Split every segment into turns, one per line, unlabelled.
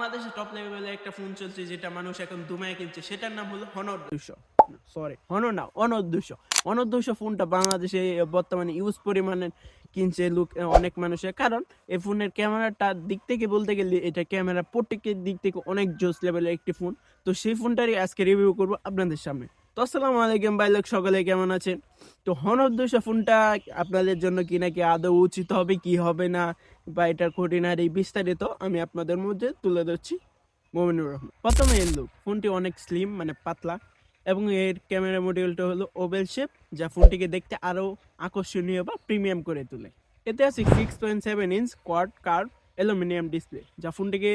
বাংলাদেশে টপ লেভেলে একটা ফোন চলছে যেটা মানুষ এখন দুমায় কিনছে। সেটার নাম হলো হনর দুশো সরি হনর না অনর দুশো অনর দুশো ফোনটা বাংলাদেশে বর্তমানে ইউজ পরিমাণে কিনছে লোক অনেক মানুষের কারণ এই ফোনের ক্যামেরাটার দিক থেকে বলতে গেলে এটা ক্যামেরা প্রত্যেকের দিক থেকে অনেক জোস লেভেলের একটি ফোন তো সেই ফোনটারই আজকে রিভিউ করব আপনাদের সামনে। তো আসসালামু আলাইকুম ভাই লোক, সকলে কেমন আছেন? তো হনর দুশো ফোনটা আপনাদের জন্য কি নাকি আদৌ উচিত হবে, কি হবে না, বা এটার খুঁটিনাটি বিস্তারিত আমি আপনাদের মধ্যে তুলে ধরছি মোমিনুর রহমান। প্রথমে এর লুক ফোনটি অনেক স্লিম মানে পাতলা, এবং এর ক্যামেরা মডিউলটা হলো ওভেল শেপ যা ফোনটিকে দেখতে আরও আকর্ষণীয় বা প্রিমিয়াম করে তোলে। এতে আছে six point seven inch quad curve aluminium display যা ফোনটিকে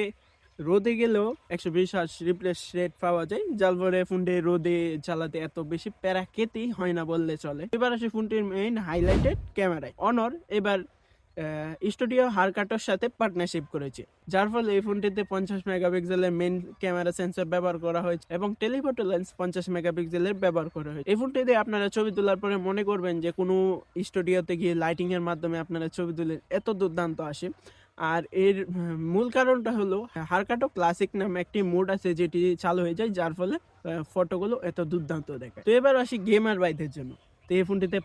রোদে গেলেও একশো বিশ হার্স রিপ্লেস রেট পাওয়া যায়, যার ফলে ফোনটি রোদে চালাতে এত বেশি প্যারা খেতেই হয় না বললে চলে। এবার আসে ফোনটির মেইন হাইলাইটেড ক্যামেরায় অনর এবার স্টুডিও হারকাটার সাথে পার্টনারশিপ করেছে, যার ফলে এই ফোনটিতে পঞ্চাশ মেগাপিক্সেলের মেইন ক্যামেরা সেন্সর ব্যবহার করা হয়েছে এবং টেলিফোটো লেন্স পঞ্চাশ মেগাপিক্সেলের ব্যবহার করা হয়েছে। এই ফোনটিতে আপনারা ছবি তোলার পরে মনে করবেন যে কোনো স্টুডিওতে গিয়ে লাইটিংয়ের মাধ্যমে আপনারা ছবি তুলে এত দুর্দান্ত আসে। আর এর মূল কারণটা হলো, হারকাটো ক্লাসিক নামে একটি মোড আছে যেটি চালু হয়ে যায়, যার ফলে ফটোগুলো এত দুর্দান্ত দেখায়। তো এবার আসি গেমার বাইদের জন্য। তো এই ফোনটিতে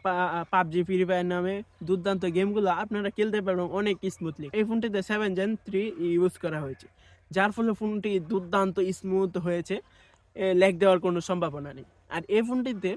পাবজি ফ্রি ফায়ার নামে দুর্দান্ত গেমগুলো আপনারা খেলতে পারবেন অনেক স্মুথলি এই ফোনটিতে সেভেন জেন থ্রি ইউজ করা হয়েছে, যার ফলে ফোনটি দুর্দান্ত স্মুথ হয়েছে লেগ দেওয়ার কোনো সম্ভাবনা নেই। আর এই ফোনটিতে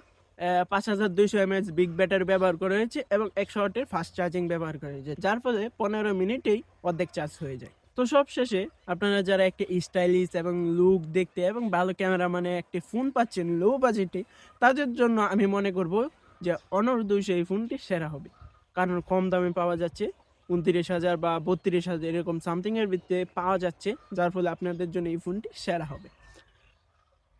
পাঁচ হাজার দুইশো এমএএচ বিগ ব্যাটারি ব্যবহার করা হয়েছে এবং একশো ওয়াটের ফাস্ট চার্জিং ব্যবহার করা হয়েছে, যার ফলে পনেরো মিনিটেই অর্ধেক চার্জ হয়ে যায়। তো সব শেষে আপনারা যারা একটা স্টাইলিশ এবং লুক দেখতে এবং ভালো ক্যামেরা মানে একটি ফোন পাচ্ছেন লো বাজেটে তাদের জন্য আমি মনে করব যে অনর দুইশো এই ফোনটি সেরা হবে। কারণ কম দামে পাওয়া যাচ্ছে, উনত্রিশ হাজার বা বত্রিশ হাজার এরকম সামথিংয়ের ভিত্তিতে পাওয়া যাচ্ছে, যার ফলে আপনাদের জন্য এই ফোনটি সেরা হবে।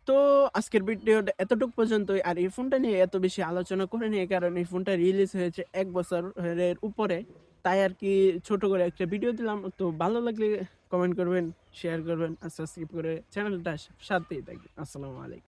তো আজকের ভিডিওটা এতটুকু পর্যন্তই। আর এই ফোনটা নিয়ে এত বেশি আলোচনা করে নিয়ে কারণ এই ফোনটা রিলিজ হয়েছে এক বছরের উপরে। তাই আর কি ছোট করে একটা ভিডিও দিলাম। তো ভালো লাগলে কমেন্ট করবেন শেয়ার করবেন, আর সাবস্ক্রাইব করে চ্যানেলটা সাথেই থাকবেন। আসসালামু আলাইকুম।